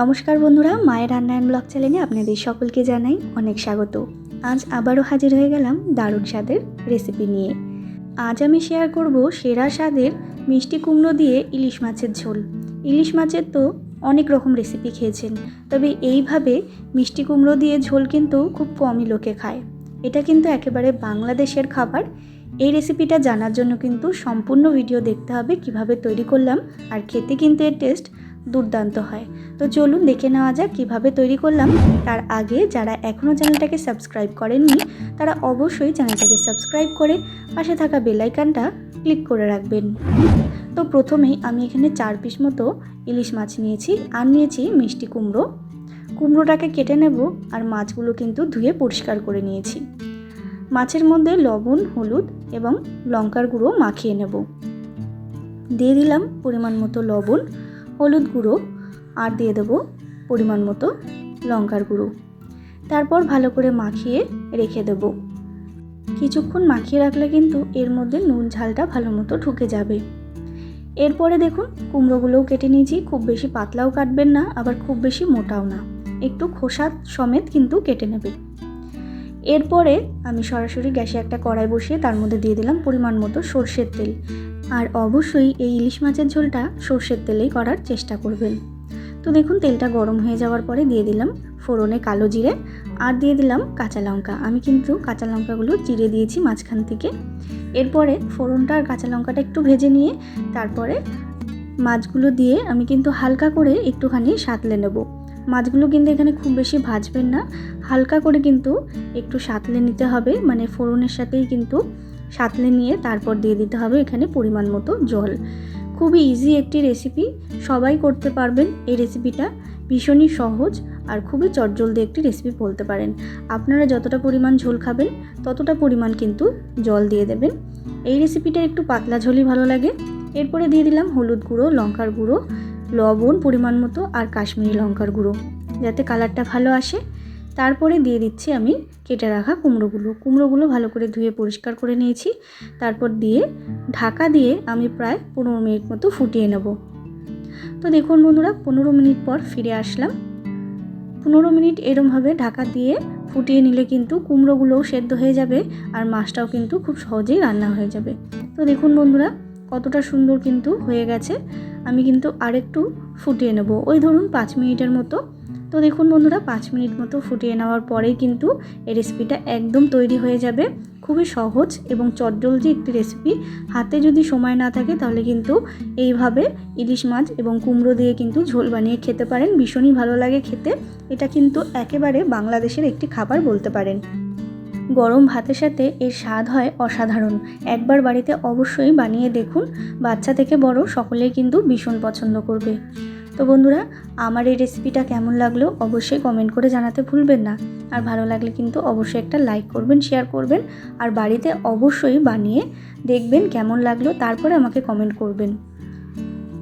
নমস্কার বন্ধুরা, মায়ের রান্নায়ন ব্লগ চ্যানেলে আপনাদের সকলকে জানাই অনেক স্বাগত। আজ আবারও হাজির হয়ে গেলাম দারুণ স্বাদের রেসিপি নিয়ে। আজ আমি শেয়ার করব সেরা স্বাদের মিষ্টি কুমড়ো দিয়ে ইলিশ মাছের ঝোল। ইলিশ মাছের তো অনেক রকম রেসিপি খেয়েছেন, তবে এইভাবে মিষ্টি কুমড়ো দিয়ে ঝোল কিন্তু খুব কমই লোকে খায়। এটা কিন্তু একেবারে বাংলাদেশের খাবার। এই রেসিপিটা জানার জন্য কিন্তু সম্পূর্ণ ভিডিও দেখতে হবে, কীভাবে তৈরি করলাম আর খেতে কিন্তু এর টেস্ট দুর্দান্ত হয়। তো চলুন দেখে নেওয়া যাক কীভাবে তৈরি করলাম। তার আগে যারা এখনও চ্যানেলটাকে সাবস্ক্রাইব করেননি, তারা অবশ্যই চ্যানেলটাকে সাবস্ক্রাইব করে পাশে থাকা বেলাইকানটা ক্লিক করে রাখবেন। তো প্রথমেই আমি এখানে চার পিস মতো ইলিশ মাছ নিয়েছি আর নিয়েছি মিষ্টি কুমড়ো। কুমড়োটাকে কেটে নেব আর মাছগুলো কিন্তু ধুয়ে পরিষ্কার করে নিয়েছি। মাছের মধ্যে লবণ, হলুদ এবং লঙ্কার গুঁড়ো মাখিয়ে নেব। দিয়ে দিলাম পরিমাণ মতো লবণ। হলুদ গুঁড়ো আর দিয়ে দেবো পরিমাণ মতো লঙ্কার গুঁড়ো। তারপর ভালো করে মাখিয়ে রেখে দেব। কিছুক্ষণ মাখিয়ে রাখলে কিন্তু এর মধ্যে নুন ঝালটা ভালো মতো ঢুকে যাবে। এরপরে দেখুন, কুমড়োগুলোও কেটে নিয়েছি। খুব বেশি পাতলাও কাটবেন না, আবার খুব বেশি মোটাও না। একটু খোসা সমেত কিন্তু কেটে নেবে। এরপরে আমি সরাসরি গ্যাসে একটা কড়াই বসিয়ে তার মধ্যে দিয়ে দিলাম পরিমাণ মতো সর্ষের তেল। আর অবশ্যই এই ইলিশ মাছের ঝোলটা সর্ষের তেলেই করার চেষ্টা করবেন। তো দেখুন, তেলটা গরম হয়ে যাওয়ার পরে দিয়ে দিলাম ফোড়নে কালো জিরে আর দিয়ে দিলাম কাঁচা লঙ্কা। আমি কিন্তু কাঁচা লঙ্কাগুলো চিড়ে দিয়েছি মাঝখান থেকে। এরপরে ফোড়নটা আর কাঁচা লঙ্কাটা একটু ভেজে নিয়ে তারপরে মাছগুলো দিয়ে আমি কিন্তু হালকা করে একটুখানি সাঁতলে নেব। মাছগুলো কিন্তু এখানে খুব বেশি ভাজবেন না। হালকা করে কিন্তু একটু সাঁতলে নিতে হবে। মানে ফোড়নের সাথেই কিন্তু সাঁতলে নিয়ে তারপর দিয়ে দিতে হবে এখানে পরিমাণ মতো জল। খুবই ইজি একটি রেসিপি সবাই করতে পারবেন এই রেসিপিটা ভীষণই সহজ আর খুবই চটজলদি একটি রেসিপি বলতে পারেন। আপনারা যতটা পরিমাণ ঝোল খাবেন, ততটা পরিমাণ কিন্তু জল দিয়ে দেবেন। এই রেসিপিটা একটু পাতলা ঝোলই ভালো লাগে। এরপরে দিয়ে দিলাম হলুদ গুঁড়ো, লঙ্কার গুঁড়ো, লবণ পরিমাণ মতো আর কাশ্মীরি লঙ্কার গুঁড়ো, যাতে কালারটা ভালো আসে। তারপরে দিয়ে দিচ্ছি আমি কেটে রাখা কুমড়োগুলো। কুমড়োগুলো ভালো করে ধুয়ে পরিষ্কার করে নিয়েছি। তারপর দিয়ে ঢাকা দিয়ে আমি প্রায় পনেরো মিনিট মতো ফুটিয়ে নেব। তো দেখুন বন্ধুরা, পনেরো মিনিট পর ফিরে আসলাম। পনেরো মিনিট এরমভাবে ঢাকা দিয়ে ফুটিয়ে নিলে কিন্তু কুমড়োগুলোও সেদ্ধ হয়ে যাবে আর মাছটাও কিন্তু খুব সহজেই রান্না হয়ে যাবে। তো দেখুন বন্ধুরা, কতটা সুন্দর কিন্তু হয়ে গেছে। আমি কিন্তু আরেকটু ফুটিয়ে নেব। ওই ধরুন পাঁচ মিনিটের মতো তো দেখুন বন্ধুরা, পাঁচ মিনিট মতো ফুটিয়ে নেওয়ার পরেই কিন্তু এই রেসিপিটা একদম তৈরি হয়ে যাবে। খুবই সহজ এবং চটজলদি একটি রেসিপি হাতে যদি সময় না থাকে তাহলে কিন্তু এইভাবে ইলিশ মাছ এবং কুমড়ো দিয়ে কিন্তু ঝোল বানিয়ে খেতে পারেন। ভীষণই ভালো লাগে খেতে। এটা কিন্তু একেবারে বাংলাদেশের একটি খাবার বলতে পারেন। গরম ভাতের সাথে এর স্বাদ হয় অসাধারণ। একবার বাড়িতে অবশ্যই বানিয়ে দেখুন। বাচ্চা থেকে বড় সকলেই কিন্তু ভীষণ পছন্দ করবে। তো বন্ধুরা, আমার এই রেসিপিটা কেমন লাগল অবশ্যই কমেন্ট করে জানাতে ভুলবেন না। আর ভালো লাগলে কিন্তু অবশ্যই একটা লাইক করবেন শেয়ার করবেন, আর বাড়িতে অবশ্যই বানিয়ে দেখবেন কেমন লাগল, তারপরে আমাকে কমেন্ট করবেন।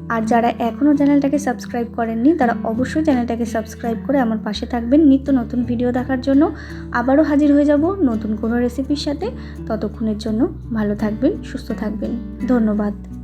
আর যারা এখনও চ্যানেলটাকে সাবস্ক্রাইব করেননি, তারা অবশ্যই চ্যানেলটাকে সাবস্ক্রাইব করে আমার পাশে থাকবেন নিত্য নতুন ভিডিও দেখার জন্য। আবারও হাজির হয়ে যাব নতুন কোনো রেসিপির সাথে। ততক্ষণের জন্য ভালো থাকবেন, সুস্থ থাকবেন। ধন্যবাদ।